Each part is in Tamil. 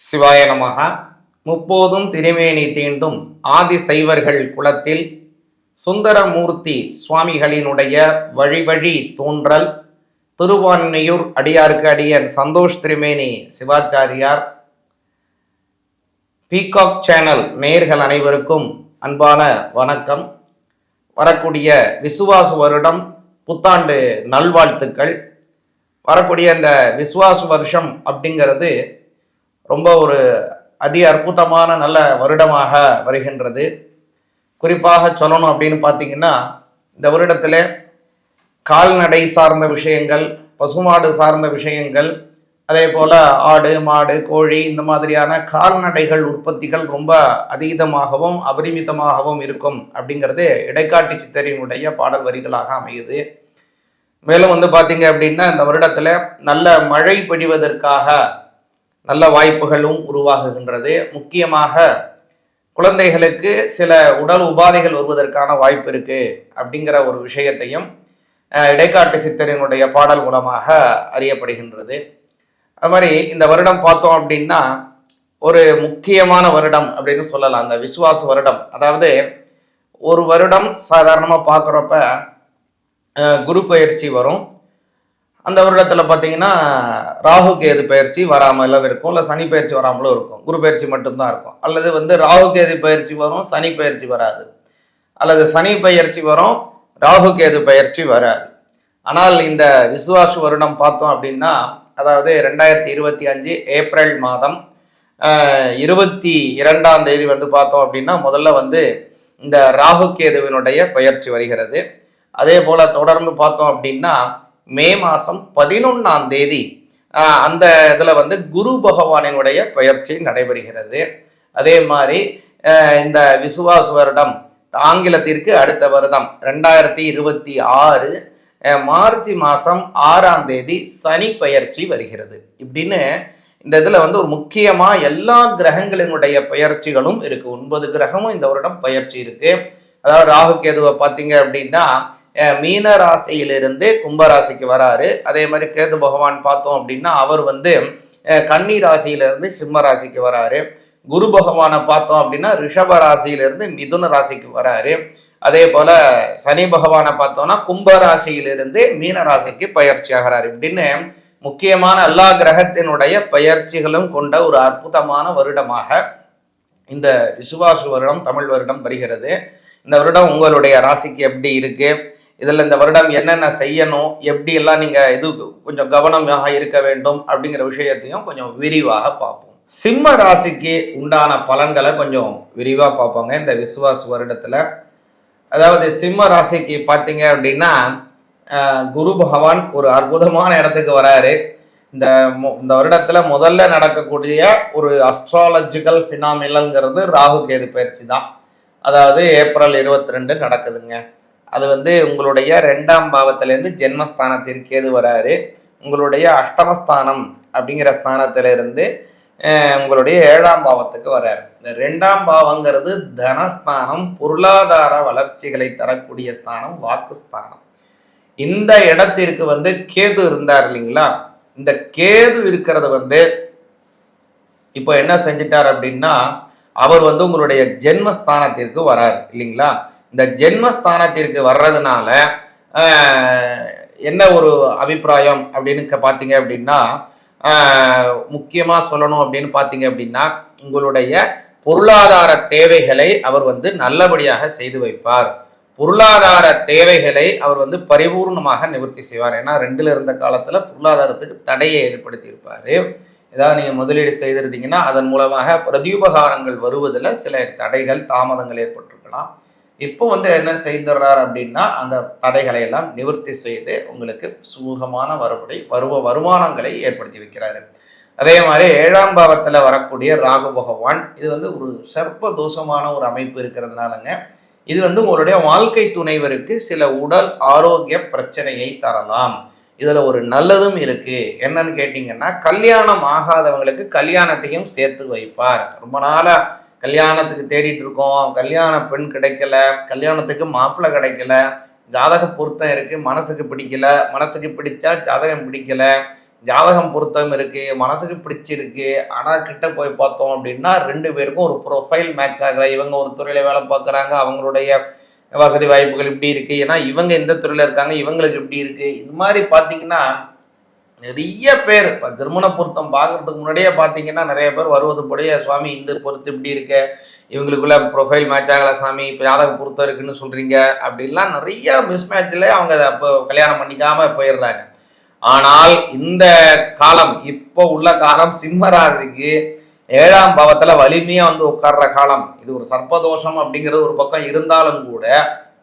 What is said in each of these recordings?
சிவாய நமக முப்போதும் திருமேனி தீண்டும் ஆதி சைவர்கள் குலத்தில் சுந்தரமூர்த்தி சுவாமிகளினுடைய வழிவழி தோன்றல் திருவான்மையூர் அடியாருக்கு அடியன் சந்தோஷ் திருமேனி சிவாச்சாரியார் பீகாக் சேனல் நேயர்கள் அனைவருக்கும் அன்பான வணக்கம். வரக்கூடிய விசுவாசு வருடம் புத்தாண்டு நல்வாழ்த்துக்கள். வரக்கூடிய இந்த விசுவாசு வருஷம் அப்படிங்கிறது ரொம்ப ஒரு அதி அற்புதமான நல்ல வருடமாக வருகின்றது. குறிப்பாக சொல்லணும் அப்படின்னு பார்த்தீங்கன்னா இந்த வருடத்தில் கால்நடை சார்ந்த விஷயங்கள் பசுமாடு சார்ந்த விஷயங்கள் அதே போல் ஆடு மாடு கோழி இந்த மாதிரியான கால்நடைகள் உற்பத்திகள் ரொம்ப அதீதமாகவும் அபரிமிதமாகவும் இருக்கும் அப்படிங்கிறது இடைக்காட்டு சித்தரினுடைய பாடல் வரிகளாக அமையுது. மேலும் வந்து பார்த்தீங்க அப்படின்னா இந்த வருடத்தில் நல்ல மழை பெய்வதற்காக நல்ல வாய்ப்புகளும் உருவாகுகின்றது. முக்கியமாக குழந்தைகளுக்கு சில உடல் உபாதைகள் வருவதற்கான வாய்ப்பு இருக்குது அப்படிங்கிற ஒரு விஷயத்தையும் இடைக்காட்டு சித்தரினுடைய பாடல் மூலமாக அறியப்படுகின்றது. அது மாதிரி இந்த வருடம் பார்த்தோம் அப்படின்னா ஒரு முக்கியமான வருடம் அப்படின்னு சொல்லலாம். அந்த விசுவாச வருடம். அதாவது ஒரு வருடம் சாதாரணமாக பார்க்குறப்ப குரு பயிற்சி வரும். அந்த வருடத்தில் பார்த்தீங்கன்னா ராகு கேது பயிற்சி வராமலும் இருக்கும். இல்லை சனி பயிற்சி வராமலும் இருக்கும். குரு பயிற்சி மட்டும்தான் இருக்கும். அல்லது வந்து ராகு கேது பயிற்சி வரும் சனி பயிற்சி வராது. அல்லது சனி பயிற்சி வரும் ராகு கேது பயிற்சி வராது. ஆனால் இந்த விசுவாச வருடம் பார்த்தோம் அப்படின்னா அதாவது ரெண்டாயிரத்தி இருபத்தி அஞ்சு ஏப்ரல் மாதம் இருபத்தி இரண்டாம் தேதி வந்து பார்த்தோம் அப்படின்னா முதல்ல வந்து இந்த ராகு கேதுவினுடைய பயிற்சி வருகிறது. அதே போல் தொடர்ந்து பார்த்தோம் அப்படின்னா மே மாதம் பதினொன்றாம் தேதி அந்த இதில் வந்து குரு பகவானினுடைய பயிற்சி நடைபெறுகிறது. அதே மாதிரி இந்த விசுவாச வருடம் ஆங்கிலத்திற்கு அடுத்த வருடம் ரெண்டாயிரத்தி இருபத்தி ஆறு மார்ச் மாதம் ஆறாம் தேதி சனி பயிற்சி வருகிறது. இப்படின்னு இந்த இதில் வந்து ஒரு முக்கியமாக எல்லா கிரகங்களினுடைய பயிற்சிகளும் இருக்குது ஒன்பது கிரகமும் இந்த வருடம் பயிற்சி இருக்குது அதாவது ராகு கேதுவை பார்த்தீங்க அப்படின்னா மீன ராசியிலிருந்து கும்பராசிக்கு வராரு. அதே மாதிரி கேது பகவான் பார்த்தோம் அப்படின்னா அவர் வந்து கன்னி ராசியிலிருந்து சிம்ம ராசிக்கு வராரு. குரு பகவானை பார்த்தோம் அப்படின்னா ரிஷப ராசியிலிருந்து மிதுன ராசிக்கு வராரு. அதே போல சனி பகவானை பார்த்தோம்னா கும்ப ராசியிலிருந்து மீன ராசிக்கு பயிற்சி ஆகிறாரு இப்படின்னு முக்கியமான எல்லா கிரகத்தினுடைய பயிற்சிகளும் கொண்ட ஒரு அற்புதமான வருடமாக இந்த விசுவாசு வருடம் தமிழ் வருடம் வருகிறது. இந்த வருடம் உங்களுடைய ராசிக்கு எப்படி இருக்குது இதில் இந்த வருடம் என்னென்ன செய்யணும் எப்படியெல்லாம் நீங்கள் இது கொஞ்சம் கவனமாக இருக்க வேண்டும் அப்படிங்கிற விஷயத்தையும் கொஞ்சம் விரிவாக பார்ப்போம். சிம்ம ராசிக்கு உண்டான பலன்களை கொஞ்சம் விரிவாக பார்ப்போங்க. இந்த விசுவாஸ் வருடத்தில் அதாவது சிம்ம ராசிக்கு பார்த்தீங்க அப்படின்னா குரு பகவான் ஒரு அற்புதமான இடத்துக்கு வராரு. இந்த மு- இந்த வருடத்தில் முதல்ல நடக்கக்கூடிய ஒரு அஸ்ட்ராலஜிக்கல் ஃபினாமினல்ங்கிறது ராகு கேது பயிற்சி தான். அதாவது ஏப்ரல் இருபத்தி ரெண்டு நடக்குதுங்க. அது வந்து உங்களுடைய ரெண்டாம் பாவத்திலேருந்து ஜென்மஸ்தானத்திற்கு எது வராரு உங்களுடைய அஷ்டமஸ்தானம் அப்படிங்கிற ஸ்தானத்திலிருந்து உங்களுடைய ஏழாம் பாவத்துக்கு வராரு. இந்த ரெண்டாம் பாவங்கிறது தனஸ்தானம் பொருளாதார வளர்ச்சிகளை தரக்கூடிய ஸ்தானம் வாக்குஸ்தானம். இந்த இடத்திற்கு வந்து கேது இருந்தார் இல்லைங்களா? இந்த கேது இருக்கிறது வந்து இப்போ என்ன செஞ்சிட்டார் அப்படின்னா அவர் வந்து உங்களுடைய ஜென்மஸ்தானத்திற்கு வரார் இல்லைங்களா? இந்த ஜென்மஸ்தானத்திற்கு வர்றதுனால என்ன ஒரு அபிப்பிராயம் அப்படின்னு பார்த்தீங்க அப்படின்னா முக்கியமாக சொல்லணும் அப்படின்னு பார்த்தீங்க அப்படின்னா உங்களுடைய பொருளாதார தேவைகளை அவர் வந்து நல்லபடியாக செய்து வைப்பார். பொருளாதார தேவைகளை அவர் வந்து பரிபூர்ணமாக நிவர்த்தி செய்வார். ஏன்னா ரெண்டில் இருந்த காலத்தில் பொருளாதாரத்துக்கு தடையை ஏற்படுத்தியிருப்பார். ஏதாவது நீங்கள் முதலீடு செய்திருந்தீங்கன்னா அதன் மூலமாக பிரதியுபகாரங்கள் வருவதில் சில தடைகள் தாமதங்கள் ஏற்பட்டிருக்கலாம். இப்போ வந்து என்ன செய்துறார் அப்படின்னா அந்த தடைகளை எல்லாம் நிவர்த்தி செய்து உங்களுக்கு சுமூகமான வருபடி வருவ வருமானங்களை ஏற்படுத்தி வைக்கிறாரு. அதே மாதிரி ஏழாம் பாவத்தில் வரக்கூடிய ராகு பகவான் இது வந்து ஒரு சர்ப்ப தோஷமான ஒரு அமைப்பு இருக்கிறதுனாலங்க இது வந்து உங்களுடைய வாழ்க்கை துணைவருக்கு சில உடல் ஆரோக்கிய பிரச்சனையை தரலாம். இதில் ஒரு நல்லதும் இருக்கு. என்னன்னு கேட்டிங்கன்னா கல்யாணம் ஆகாதவங்களுக்கு கல்யாணத்தையும் சேர்த்து வைப்பார். ரொம்ப நாளாக கல்யாணத்துக்கு தேடிட்டு இருக்கோம். கல்யாண பெண் கிடைக்கல. கல்யாணத்துக்கு மாப்பிள்ளை கிடைக்கல. ஜாதக பொருத்தம் இருக்கு. மனசுக்கு பிடிக்கல. மனசுக்கு பிடிச்சா ஜாதகம் பிடிக்கல. ஜாதகம் பொருத்தம் இருக்கு. மனசுக்கு பிடிச்சிருக்கு. ஆனால் கிட்ட போய் பார்த்தோம் அப்படின்னா ரெண்டு பேருக்கும் ஒரு ப்ரொஃபைல் மேட்ச் ஆகல இவங்க ஒரு துறையில வேலை பார்க்குறாங்க. அவங்களுடைய வசதி வாய்ப்புகள் இப்படி இருக்கு. ஏன்னா இவங்க எந்த துறையில இருக்காங்க. இவங்களுக்கு இப்படி இருக்கு. இந்த மாதிரி பார்த்தீங்கன்னா நிறைய பேர் இப்போ திருமண பொருத்தம் பார்க்கறதுக்கு முன்னாடியே பார்த்தீங்கன்னா நிறைய பேர் வருவது போடைய சுவாமி இந்த பொருத்து இப்படி இருக்கு இவங்களுக்குள்ள ப்ரொஃபைல் மேட்ச் ஆகல சாமி இப்போ ஜாதக பொருத்தம் இருக்குன்னு சொல்கிறீங்க அப்படிலாம் நிறைய மிஸ் மேட்ச்சில் அவங்க அப்போ கல்யாணம் பண்ணிக்காமல் போயிடுறாங்க. ஆனால் இந்த காலம் இப்போ உள்ள காலம் சிம்ம ராசிக்கு ஏழாம் பாவத்தில் வலிமையாக வந்து உட்கார்ற காலம் இது ஒரு சர்ப்பதோஷம் அப்படிங்கிறது ஒரு பக்கம் இருந்தாலும் கூட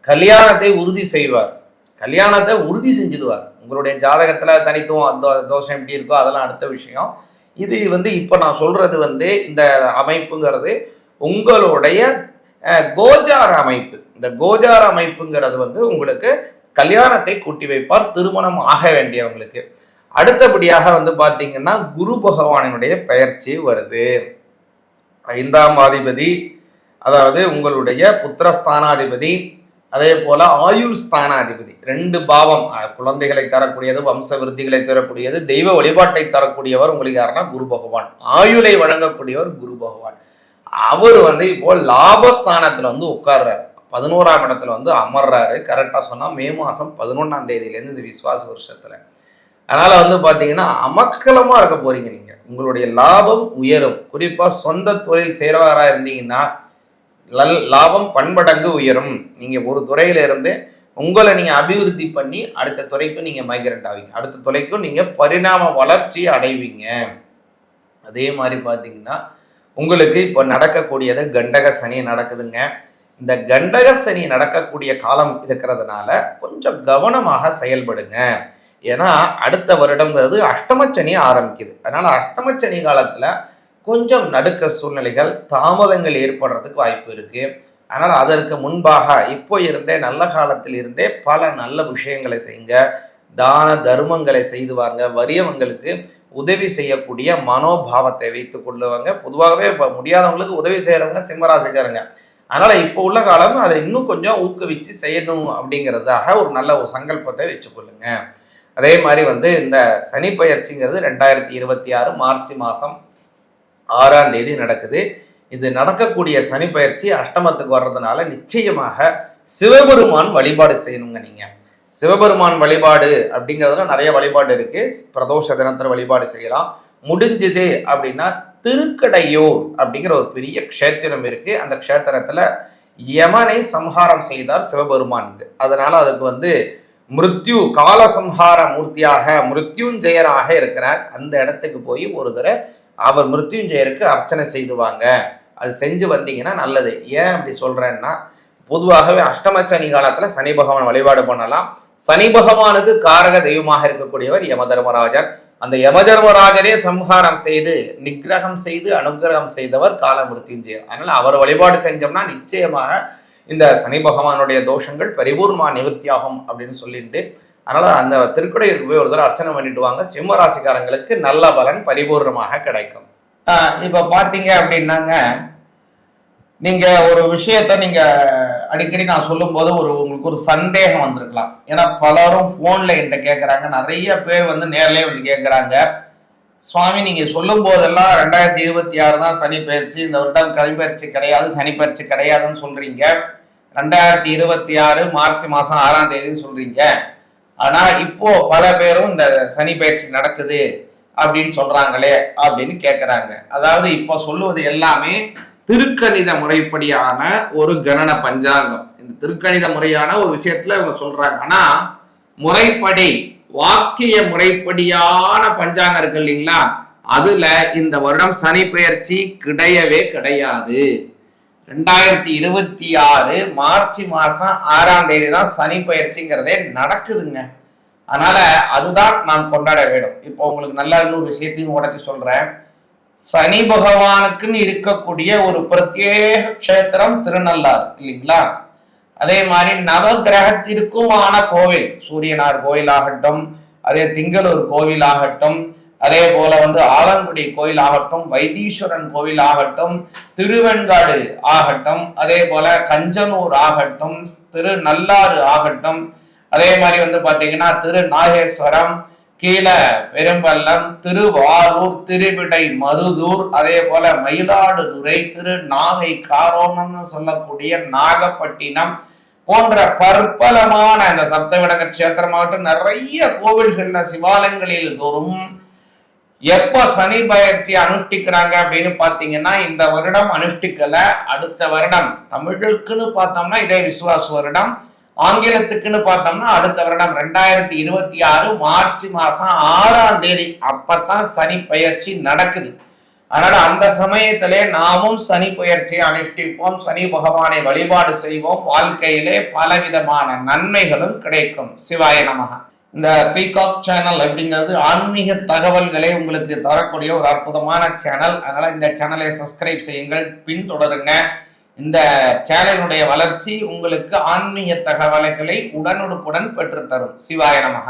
கல்யாணத்தை உறுதி செய்வார். கல்யாணத்தை உறுதி செஞ்சிடுவார். உங்களுடைய ஜாதகத்துல தனித்துவம் அந்த தோஷம் எப்படி இருக்கோ அதெல்லாம் அடுத்த விஷயம். இது வந்து இப்போ நான் சொல்றது வந்து இந்த அமைப்புங்கிறது உங்களுடைய கோஜார அமைப்பு. இந்த கோஜார அமைப்புங்கிறது வந்து உங்களுக்கு கல்யாணத்தை கூட்டி வைப்பார் திருமணம் ஆக வேண்டியவங்களுக்கு. அடுத்தபடியாக வந்து பார்த்தீங்கன்னா குரு பகவானினுடைய பெயர்ச்சி வருது. ஐந்தாம் அதிபதி அதாவது உங்களுடைய புத்திரஸ்தானாதிபதி அதே போல ஆயுள் ஸ்தானாதிபதி. ரெண்டு பாவம் குழந்தைகளை தரக்கூடியது வம்ச விருத்திகளை தரக்கூடியது தெய்வ வழிபாட்டை தரக்கூடியவர் உங்களுக்கு யாருன்னா குரு பகவான். ஆயுளை வழங்கக்கூடியவர் குரு பகவான். அவர் வந்து இப்போ லாபஸ்தானத்துல வந்து உட்கார்றாரு. பதினோராம் இடத்துல வந்து அமர்றாரு. கரெக்டாக சொன்னால் மே மாதம் பதினொன்றாம் தேதியிலேருந்து இந்த விஸ்வாச வருஷத்தில். அதனால் வந்து பார்த்தீங்கன்னா அமக்கலமாக இருக்க போறீங்க நீங்கள் உங்களுடைய லாபம் உயரும். குறிப்பாக சொந்த தொழில் செய்கிறவராக இருந்தீங்கன்னா லல் லாபம் பன்மடங்கு உயரும். நீங்கள் ஒரு துறையில இருந்து உங்களை நீங்கள் அபிவிருத்தி பண்ணி அடுத்த துறைக்கும் நீங்கள் மைக்ரேட் ஆவீங்க. அடுத்த துறைக்கும் நீங்கள் பரிணாம வளர்ச்சி அடைவீங்க. அதே மாதிரி பார்த்தீங்கன்னா உங்களுக்கு இப்போ நடக்கக்கூடியது கண்டக சனி நடக்குதுங்க. இந்த கண்டக சனி நடக்கக்கூடிய காலம் இருக்கிறதுனால கொஞ்சம் கவனமாக செயல்படுங்க. ஏன்னா அடுத்த வருடங்கிறது அஷ்டமச்சனி ஆரம்பிக்குது. அதனால அஷ்டமச்சனி காலத்தில் கொஞ்சம் நடுக்க சூழ்நிலைகள் தாமதங்கள் ஏற்படுறதுக்கு வாய்ப்பு இருக்கு. அதனால் அதற்கு முன்பாக இப்போ இருந்தே நல்ல காலத்தில் இருந்தே பல நல்ல விஷயங்களை செய்யுங்க. தான தர்மங்களை செய்து வாங்க வறியவங்களுக்கு உதவி செய்யக்கூடிய மனோபாவத்தை வைத்து கொள்ளுவாங்க. பொதுவாகவே இப்போ முடியாதவங்களுக்கு உதவி செய்கிறவங்க சிம்மராசிக்காரங்க. அதனால் இப்போ உள்ள காலம் அதை இன்னும் கொஞ்சம் ஊக்குவித்து செய்யணும் அப்படிங்கிறதாக ஒரு நல்ல ஒரு சங்கல்பத்தை வச்சுக்கொள்ளுங்க அதே மாதிரி வந்து இந்த சனி பயிற்சிங்கிறது ரெண்டாயிரத்தி இருபத்தி ஆறு மார்ச் மாதம் ஆறாம் தேதி நடக்குது. இது நடக்கக்கூடிய சனி பயிற்சி அஷ்டமத்துக்கு வர்றதுனால நிச்சயமாக சிவபெருமான் வழிபாடு செய்யணுங்க நீங்க. சிவபெருமான் வழிபாடு அப்படிங்கிறதுல நிறைய வழிபாடு இருக்கு. பிரதோஷ தினத்துல வழிபாடு செய்யலாம். முடிஞ்சது அப்படின்னா திருக்கடையூர் அப்படிங்கிற ஒரு பெரிய க்ஷேத்திரம் இருக்கு. அந்த க்ஷேத்திரத்துல யமனை சம்ஹாரம் செய்தார் சிவபெருமானுக்கு. அதனால அதுக்கு வந்து மிருத்யு காலசம்ஹார மூர்த்தியாக மிருத்யுஞ்செயராக இருக்கிறார். அந்த இடத்துக்கு போய் ஒரு தடவை அவர் மிருத்யுஞ்சயருக்கு அர்ச்சனை செய்துவாங்க. அது செஞ்சு வந்தீங்கன்னா நல்லது. ஏன் அப்படி சொல்றேன்னா பொதுவாகவே அஷ்டமச்சனி காலத்துல சனி பகவான் வழிபாடு பண்ணலாம். சனி பகவானுக்கு காரக தெய்வமாக இருக்கக்கூடியவர் யம தர்மராஜர் அந்த யம தர்மராஜரே சம்ஹாரம் செய்து நிகிரகம் செய்து அனுக்கிரகம் செய்தவர் கால மிருத்யுஞ்சயர் அதனால அவர் வழிபாடு செஞ்சோம்னா நிச்சயமாக இந்த சனி பகவானுடைய தோஷங்கள் பரிபூர்ணமா நிவர்த்தியாகும் அப்படின்னு சொல்லிட்டு அதனால அந்த திருக்குடையூருக்கு போய் ஒரு தடவை அர்ச்சனை பண்ணிட்டு வாங்க. சிம்ம ராசிக்காரங்களுக்கு நல்ல பலன் பரிபூர்ணமாக கிடைக்கும். இப்போ பார்த்தீங்க அப்படின்னாங்க நீங்கள் ஒரு விஷயத்த நீங்கள் அடிக்கடி நான் சொல்லும்போது ஒரு உங்களுக்கு ஒரு சந்தேகம் வந்திருக்கலாம். ஏன்னா பலரும் ஃபோனில் என்கிட்ட கேட்குறாங்க நிறைய பேர் வந்து நேர்லேயே வந்து கேட்குறாங்க சுவாமி நீங்கள் சொல்லும் போதெல்லாம் ரெண்டாயிரத்தி இருபத்தி ஆறு தான் சனி பயிற்சி. இந்த வருடம் கலைப்பயிற்சி கிடையாது சனி பயிற்சி கிடையாதுன்னு சொல்கிறீங்க ரெண்டாயிரத்தி இருபத்தி ஆறு மார்ச் மாதம் ஆறாம் தேதின்னு சொல்கிறீங்க ஆனா இப்போ பல பேரும் இந்த சனி பயிற்சி நடக்குது அப்படின்னு சொல்றாங்களே அப்படின்னு கேட்கறாங்க அதாவது இப்போ சொல்லுவது எல்லாமே திருக்கணித முறைப்படியான ஒரு கணன பஞ்சாங்கம். இந்த திருக்கணித முறையான ஒரு விஷயத்துல இவங்க சொல்றாங்க. ஆனா முறைப்படி வாக்கிய முறைப்படியான பஞ்சாங்கம் இருக்கு இல்லைங்களா? அதுல இந்த வருடம் சனி பெயர்ச்சி கிடையவே கிடையாது. ரெண்டாயிரத்தி இருபத்தி ஆறு மார்ச் மாதம் ஆறாம் தேதி தான் சனி பயிற்சிங்கிறதே நடக்குதுங்க. அதனால அதுதான் நாம் கொண்டாட வேண்டும். இப்போ உங்களுக்கு நல்ல இன்னொரு விஷயத்தையும் உடச்சி சொல்றேன். சனி பகவானுக்குன்னு இருக்கக்கூடிய ஒரு பிரத்யேக க்ஷேத்திரம் திருநள்ளாறு இல்லைங்களா? அதே மாதிரி நவகிரகத்திற்குமான கோவில் சூரியனார் கோயிலாகட்டும் அதே திங்களூர் கோவிலாகட்டும் அதே போல வந்து ஆலங்குடி கோயில் ஆகட்டும் வைத்தீஸ்வரன் கோவில் ஆகட்டும் திருவெண்காடு ஆகட்டும் அதே போல கஞ்சனூர் ஆகட்டும் திரு நல்லாறு ஆகட்டும் அதே மாதிரி வந்து பாத்தீங்கன்னா திரு நாகேஸ்வரம் கீழ பெரும்பள்ளம் திருவாரூர் திருவிடை மருதூர் அதே போல மயிலாடுதுறை திரு நாகை காரோணம்னு சொல்லக்கூடிய நாகப்பட்டினம் போன்ற பற்பலமான இந்த சப்தவிடக கஷேத்திரமாகட்டும் நிறைய கோவில்கள்ல சிவாலயங்களில் தோறும் எப்போ சனி பயிற்சி அனுஷ்டிக்கிறாங்க அப்படின்னு பார்த்தீங்கன்னா இந்த வருடம் அனுஷ்டிக்கல அடுத்த வருடம். தமிழுக்குன்னு பார்த்தோம்னா இதே விசுவாச வருடம். ஆங்கிலத்துக்குன்னு பார்த்தோம்னா அடுத்த வருடம் ரெண்டாயிரத்தி இருபத்தி ஆறு மார்ச் மாசம் ஆறாம் தேதி. அப்பத்தான் சனி பயிற்சி நடக்குது. அதனால அந்த சமயத்திலே நாமும் சனி பயிற்சியை அனுஷ்டிப்போம். சனி பகவானை வழிபாடு செய்வோம். வாழ்க்கையிலே பலவிதமான நன்மைகளும் கிடைக்கும். சிவாய நமகா இந்த பீகாக் சேனல் அப்படிங்கிறது ஆன்மீக தகவல்களை உங்களுக்கு தரக்கூடிய ஒரு அற்புதமான சேனல் அதனால் இந்த சேனலை சப்ஸ்கிரைப் செய்யுங்கள் பின்தொடருங்க. இந்த சேனலுடைய வளர்ச்சி உங்களுக்கு ஆன்மீக தகவல்களை உடனுக்குடன் பெற்றுத்தரும். சிவாய நமக.